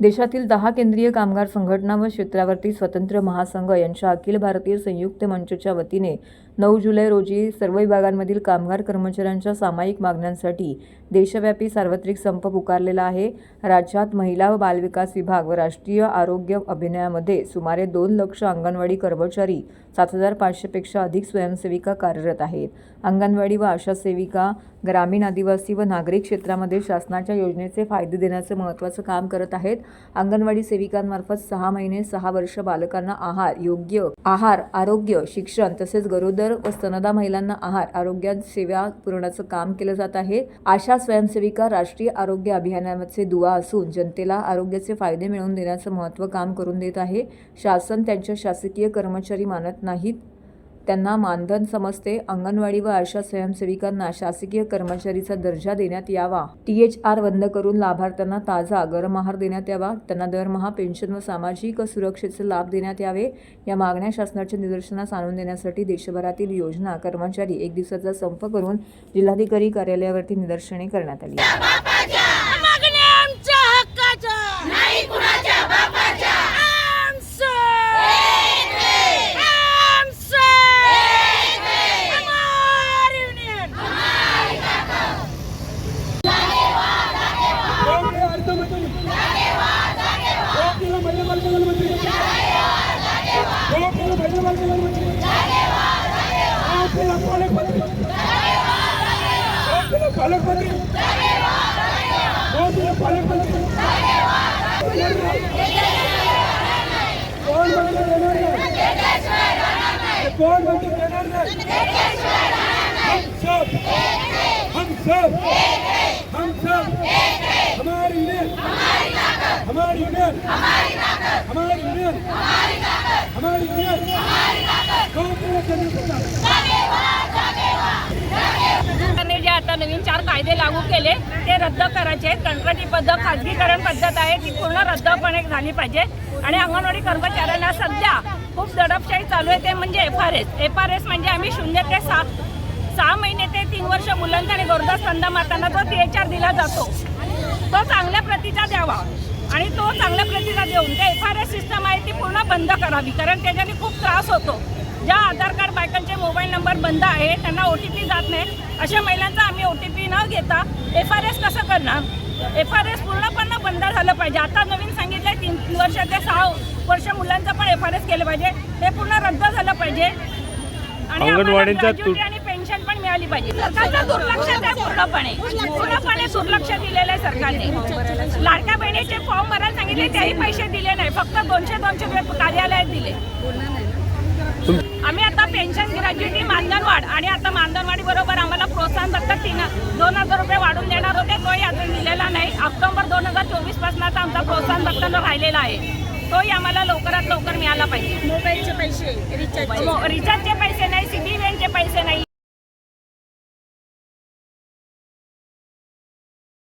देशातील दहा केंद्रीय कामगार संघटना व क्षेत्रावरती स्वतंत्र महासंघ यांच्या अखिल भारतीय संयुक्त मंचच्या वतीने नऊ जुलै रोजी सर्व विभागांमधील कामगार कर्मचाऱ्यांच्या सामायिक मागण्यांसाठी देशव्यापी सार्वत्रिक संप पुकारलेला आहे. राज्यात महिला व बालविकास विभाग व राष्ट्रीय आरोग्य अभिनयामध्ये सुमारे दोन लक्ष अंगणवाडी कर्मचारी सात हजार पाचशेपेक्षा अधिक स्वयंसेविका कार्यरत आहेत. अंगणवाडी व आशा सेविका ग्रामीण आदिवासी व नागरिक क्षेत्रामध्ये शासनाच्या योजनेचे फायदे देण्याचे महत्त्वाचं काम करत आहेत. अंगणवाडी सेविकांमार्फत सहा महिने सहा वर्ष बालकांना आहार योग्य आहार आरोग्य शिक्षण तसेच गरोदर व स्तनदा महिलांना आहार आरोग्य सेवा पुरवण्याचं काम केलं जात आहे. आशा स्वयंसेविका राष्ट्रीय आरोग्य अभियानाचे दुवा असून जनतेला आरोग्याचे फायदे मिळवून देण्याचं महत्त्व काम करून देत आहे. शासन त्यांच्या शासकीय कर्मचारी मानत नाहीत. त्यांना मानधन समजते. अंगणवाडी व आशा स्वयंसेविकांना शासकीय कर्मचारीचा दर्जा देण्यात यावा. टी एच आर बंद करून लाभार्थ्यांना ताजा गरम आहार देण्यात यावा. त्यांना दरमहा पेन्शन व सामाजिक सुरक्षेचे लाभ देण्यात यावे. या मागण्या शासनाच्या निदर्शनास आणून देण्यासाठी देशभरातील योजना कर्मचारी एक दिवसाचा संप करून जिल्हाधिकारी कार्यालयावरती निदर्शने करण्यात आली. योग्य पालकमंत्री योग्य पालकमंत्री योग्य पालकमंत्री कोण मंत्री देणार नाही कोण मंत्री देणार नाही हम सब हम सब हम सब हमारी यूनियन हमारी यूनियन हमारी यूनियन हमारी यूनियन काँग्रेस जनता सरकारने कायदे लागू केले ते रद्द करायचे. आहेत कंत्राटी पद्धत खाजगीकरण पद्धत आहे ती पूर्ण रद्दपणे झाली पाहिजे. आणि अंगणवाडी कर्मचाऱ्यांना सध्या खूप दडपशाही चालू आहे ते म्हणजे F R S F R S म्हणजे आम्ही शून्य ते सहा सहा महिने ते तीन वर्ष मुलांचा आणि गोरदास स्तंदा मातांना जो टी एच आर दिला जातो तो चांगल्या प्रतीचा द्यावा. आणि तो चांगल्या प्रतीचा देऊन ते एफ आर एस सिस्टम आहे ती पूर्ण बंद करावी. कारण त्याच्याने खूप त्रास होतो. ज्या आधार कार्ड बायकांचे मोबाईल नंबर बंद आहे त्यांना ओ टी पी जात नाही. अशा महिलांचा आम्ही ओ टी पी न घेता एफ आर एस कसं करणार? एफ आर एस पूर्णपणे बंद झालं पाहिजे. आता नवीन सांगितलं तीन तीन वर्ष ते सहा वर्ष मुलांचं पण एफ आर एस केलं पाहिजे. ते पूर्ण रद्द झालं पाहिजे. आणि पेन्शन पण मिळाली पाहिजे. सरकारचं दुर्लक्ष आहे पूर्णपणे. पूर्णपणे दुर्लक्ष दिलेलं आहे सरकारने. लाडक्या बहिणीचे फॉर्म भरायला सांगितले तेही पैसे दिले नाही. फक्त दोनशे दोनशे रुपये कार्यालयात दिले. आम्ही आता पेन्शन ग्रॅज्युटी मानधनवाढ आणि आता मानधनवाढी बरोबर आम्हाला फक्त तीन दोन हजार रुपये वाढून देणार होते तोही अजून दिलेला नाही. ऑक्टोबर दोन हजार चोवीस पासूनचा आमचा प्रोत्साहन फक्त राहिलेला आहे. तोही आम्हाला लवकरात लवकर मिळाला पाहिजे. मोबाईलचे पैसे रिचार्ज रिचार्जचे. पैसे